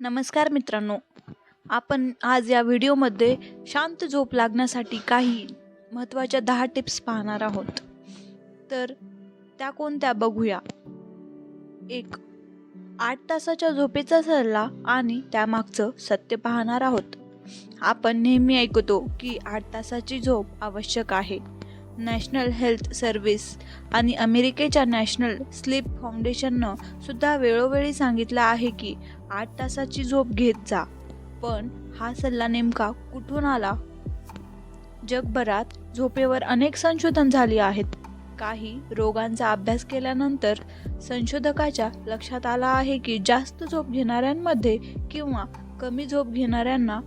नमस्कार मित्रांनो. आपण आज या व्हिडिओमध्ये शांत झोप लागण्यासाठी काही महत्त्वाच्या दहा टिप्स पाहणार आहोत. तर त्या कोणत्या बघूया. एक आठ तासाच्या झोपेचा सल्ला आणि त्यामागचं सत्य पाहणार आहोत. आपण नेहमी ऐकतो की आठ तासाची झोप आवश्यक आहे. नॅशनल हेल्थ सर्व्हिस आणि अमेरिकेच्या नॅशनल स्लीप फाउंडेशननं सुद्धा वेळोवेळी सांगितलं आहे की आठ तासाची झोप घेत जा. पण हा सल्ला नेमका कुठून आला? जगभरात झोपेवर अनेक संशोधन झाली आहेत. काही रोगांचा अभ्यास केल्यानंतर संशोधकाच्या लक्षात आला आहे की जास्त झोप घेणाऱ्यांमध्ये किंवा कमी झोप घेणाऱ्यांना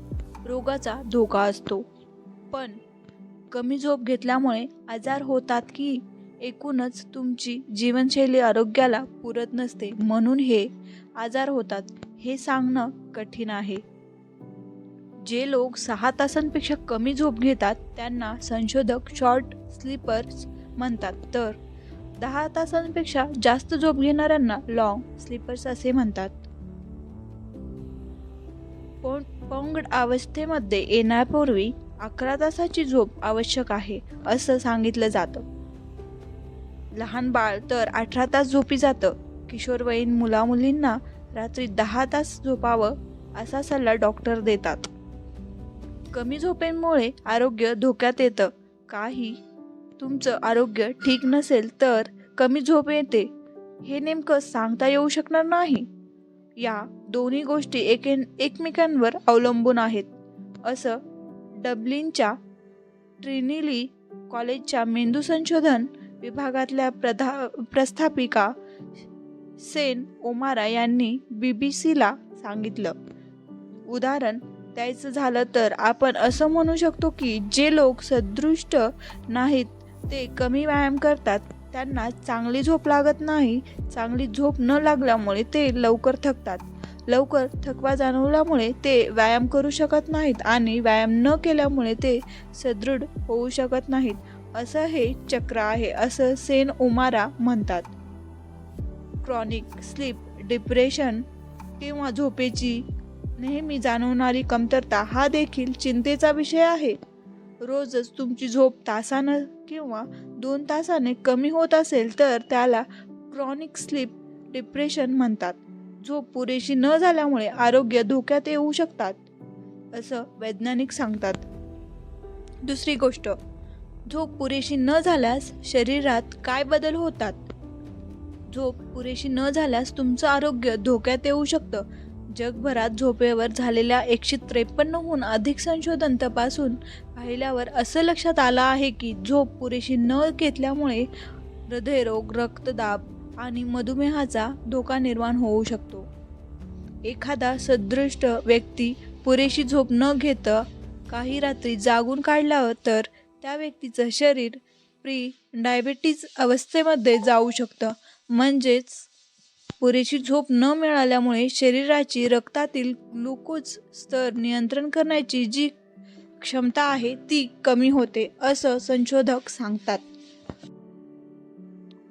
रोगाचा धोका असतो. पण कमी झोप घेतल्यामुळे आजार होतात की एकूणच तुमची जीवनशैली आरोग्याला पुरत नसते. म्हणून हे आजार होतात हे सांगणं कठीण आहे. जे लोक सहा तासांपेक्षा कमी झोप घेतात त्यांना संशोधक शॉर्ट स्लीपर्स म्हणतात. तर दहा तासांपेक्षा जास्त झोप घेणाऱ्यांना लॉंग स्लीपर्स असे म्हणतात. पौं पौंगड अवस्थेमध्ये येण्यापूर्वी अकरा तासाची झोप आवश्यक आहे असं सांगितलं जातं. लहान बाळ तर अठरा तास झोपी जातं. किशोरवयीन मुलामुलींना रात्री दहा तास झोपावं असा सल्ला डॉक्टर देतात. कमी झोपेमुळे आरोग्य धोक्यात येतं. काही तुमचं आरोग्य ठीक नसेल तर कमी झोप येते. हे नेमकं सांगता येऊ शकणार नाही. या दोन्ही गोष्टी एके एकमेकांवर अवलंबून आहेत असं डब्लिनच्या ट्रिनिली कॉलेजच्या मेंदू संशोधन विभागातल्या प्रधा प्रस्थापिका सेन ओमारा यांनी बी बी सीला सांगितलं. उदाहरण द्यायचं झालं तर आपण असं म्हणू शकतो की जे लोक सदृष्ट नाहीत ते कमी व्यायाम करतात. त्यांना चांगली झोप लागत नाही. चांगली झोप न लागल्यामुळे ते लवकर थकतात. लवकर थकवा जाणवल्यामुळे ते व्यायाम करू शकत नाहीत आणि व्यायाम न केल्यामुळे ते सदृढ होऊ शकत नाहीत. असं हे चक्र आहे असं सेन उमारा म्हणतात. क्रॉनिक स्लीप डिप्रेशन किंवा झोपेची नेहमी जाणवणारी कमतरता हा देखील चिंतेचा विषय आहे. रोजच तुमची झोप तासानं किंवा दोन तासाने कमी होत असेल तर त्याला क्रॉनिक स्लीप डिप्रेशन म्हणतात. झोप पुरेशी न झाल्यामुळे आरोग्य धोक्यात येऊ शकतात असं वैज्ञानिक सांगतात. दुसरी गोष्ट झोप पुरेशी न झाल्यास शरीरात काय बदल होतात? झोप पुरेशी न झाल्यास तुमचं आरोग्य धोक्यात येऊ शकतं. जगभरात झोपेवर झालेल्या एकशे त्रेपन्नहून अधिक संशोधन तपासून पाहिल्यावर असं लक्षात आलं आहे की झोप पुरेशी न घेतल्यामुळे हृदयरोग रक्तदाब आणि मधुमेहाचा धोका निर्माण होऊ शकतो. एखादा सदृष्ट व्यक्ती पुरेशी झोप न घेतं काही रात्री जागून काढल्यावर तर त्या व्यक्तीचं शरीर प्री डायबेटीज अवस्थेमध्ये जाऊ शकतं. म्हणजेच पुरेशी झोप न मिळाल्यामुळे शरीराची रक्तातील ग्लुकोज स्तर नियंत्रण करण्याची जी क्षमता आहे ती कमी होते असं संशोधक सांगतात.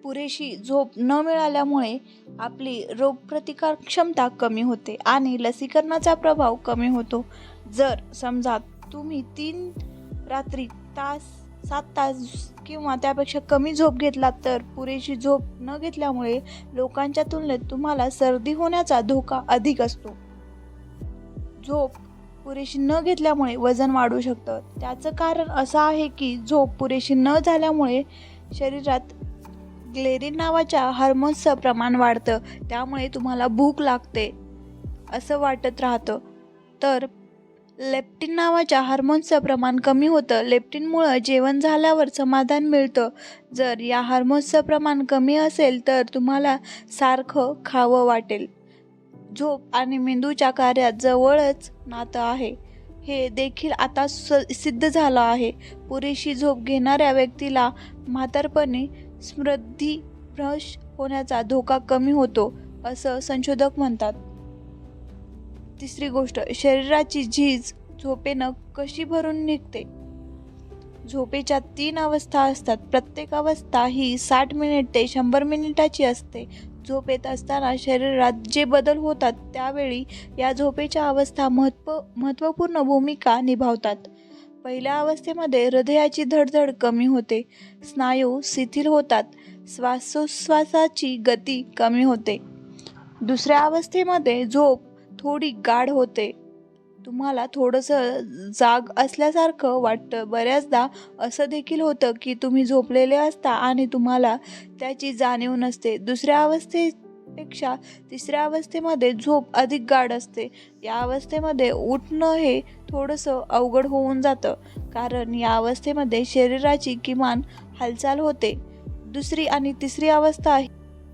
पुरेशी झोप न मिळाल्यामुळे आपली रोगप्रतिकार क्षमता कमी होते आणि लसीकरणाचा प्रभाव कमी होतो. जर समजा तुम्ही तीन रात्री तास सात तास किंवा त्यापेक्षा कमी झोप घेतलात तर पुरेशी झोप न घेतल्यामुळे लोकांच्या तुलनेत तुम्हाला सर्दी होण्याचा धोका अधिक असतो. झोप पुरेशी न घेतल्यामुळे वजन वाढू शकतं. त्याचं कारण असं आहे की झोप पुरेशी न झाल्यामुळे शरीरात ग्लेरिन नावाच्या हार्मोन्सचं प्रमाण वाढतं त्यामुळे तुम्हाला भूक लागते असं वाटत राहतं. तर लेप्टिन नावाच्या हार्मोन्सचं प्रमाण कमी होतं. लेप्टिनमुळं जेवण झाल्यावर समाधान मिळतं. जर या हार्मोन्सचं प्रमाण कमी असेल तर तुम्हाला सारखं खावं वाटेल. झोप आणि मेंदूच्या कार्यात जवळच नातं आहे. हे देखील आता स सिद्ध झालं आहे. पुरेशी झोप घेणाऱ्या व्यक्तीला म्हातारपणी स्मृतिभ्रश होण्याचा धोका कमी होतो असं संशोधक म्हणतात. तिसरी गोष्ट शरीराची झीज झोपेनं कशी भरून निघते? झोपेच्या तीन अवस्था असतात. प्रत्येक अवस्था ही साठ मिनिट ते शंभर मिनिटाची असते. झोपेत असताना शरीरात जे बदल होतात त्यावेळी या झोपेच्या अवस्था महत्त्व महत्त्वपूर्ण भूमिका निभावतात. पहिल्या अवस्थेमध्ये हृदयाची धडधड कमी होते. स्नायू शिथिल होतात. श्वासोच्छ्वासाची गती कमी होते. दुसऱ्या अवस्थेमध्ये झोप थोडी गाढ होते. तुम्हाला थोडंसं जाग असल्यासारखं वाटतं. बऱ्याचदा असं देखील होतं की तुम्ही झोपलेले असता आणि तुम्हाला त्याची जाणीव नसते. दुसऱ्या अवस्थेत अवस्थेपेक्षा तिसऱ्या अवस्थेमध्ये झोप अधिक गाढ असते. या अवस्थेमध्ये उठणं हे थोडंसं अवघड होऊन जातं. कारण या अवस्थेमध्ये शरीराची किमान हालचाल होते. दुसरी आणि तिसरी अवस्था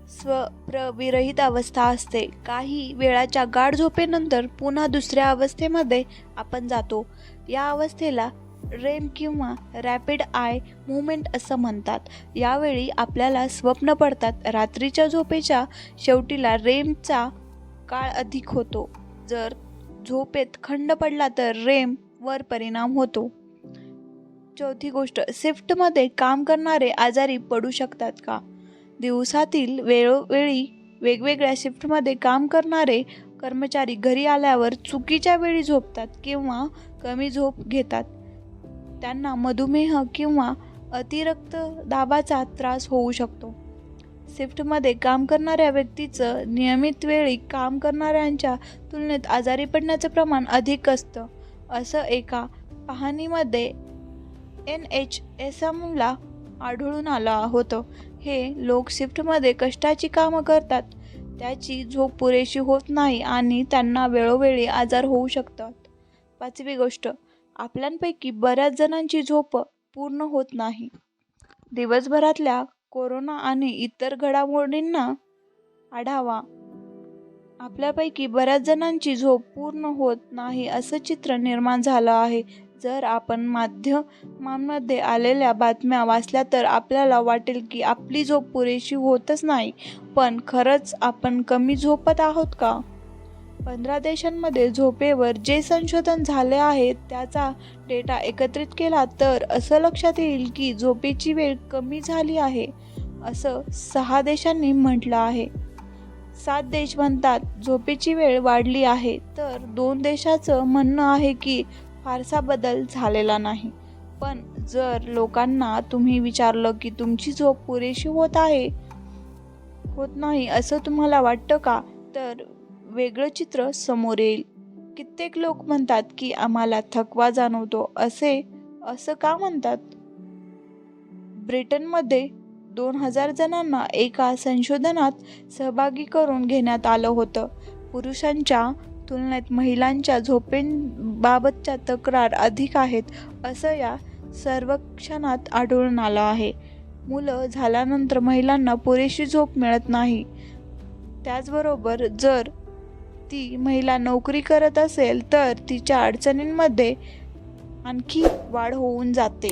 स्वप्रविरहित अवस्था असते. काही वेळाच्या गाढ झोपेनंतर पुन्हा दुसऱ्या अवस्थेमध्ये आपण जातो. या अवस्थेला रेम किंवा रॅपिड आय मुवमेंट असं म्हणतात. यावेळी आपल्याला स्वप्न पडतात. रात्रीच्या झोपेच्या शेवटीला रेमचा काळ अधिक होतो. जर झोपेत खंड पडला तर रेम वर परिणाम होतो. चौथी गोष्ट शिफ्टमध्ये काम करणारे आजारी पडू शकतात का? दिवसातील वेळोवेळी वेगवेगळ्या शिफ्टमध्ये काम करणारे कर्मचारी घरी आल्यावर चुकीच्या वेळी झोपतात किंवा कमी झोप घेतात. त्यांना मधुमेह किंवा अतिरिक्त दाबाचा त्रास होऊ शकतो. शिफ्टमध्ये काम करणाऱ्या व्यक्तीचं नियमित वेळी काम करणाऱ्यांच्या तुलनेत आजारी पडण्याचं प्रमाण अधिक असतं असं एका पाहणीमध्ये एन एच एस एमला आढळून आलं होतं. हे लोक शिफ्टमध्ये कष्टाची कामं करतात त्याची झोप पुरेशी होत नाही आणि त्यांना वेळोवेळी आजार होऊ शकतात. पाचवी गोष्ट आपल्यापैकी बऱ्याच जणांची झोप पूर्ण होत नाही. दिवसभरातल्या कोरोना आणि इतर घडामोडींना आढावा. आपल्यापैकी बऱ्याच जणांची झोप पूर्ण होत नाही असं चित्र निर्माण झालं आहे. जर आपण माध्यमांमध्ये आलेल्या बातम्या वाचल्या तर आपल्याला वाटेल की आपली झोप पुरेशी होतच नाही. पण खरंच आपण कमी झोपत आहोत का? पंधरा देशांमध्ये झोपेवर जे संशोधन झाले आहे त्याचा डेटा एकत्रित केला तर असं लक्षात येईल की झोपेची वेळ कमी झाली आहे असं सहा देशांनी म्हटलं आहे. सात देश म्हणतात झोपेची वेळ वाढली आहे तर दोन देशाचं म्हणणं आहे की फारसा बदल झालेला नाही. पण जर लोकांना तुम्ही विचारलं की तुमची झोप पुरेशी होत आहे होत नाही असं तुम्हाला वाटतं का तर वेगळं चित्र समोर येईल. कित्येक लोक म्हणतात की आम्हाला थकवा जाणवतो असे असं का म्हणतात? ब्रिटनमध्ये दोन हजार जणांना एका संशोधनात सहभागी करून घेण्यात आलं होतं. पुरुषांच्या तुलनेत महिलांच्या झोपेंबाबतच्या तक्रार अधिक आहेत असं या सर्वेक्षणात आढळून आलं आहे. मुलं झाल्यानंतर महिलांना पुरेशी झोप मिळत नाही. त्याचबरोबर जर ती महिला नोकरी करत असेल तर तिच्या अडचणींमध्ये आणखी वाढ होऊन जाते.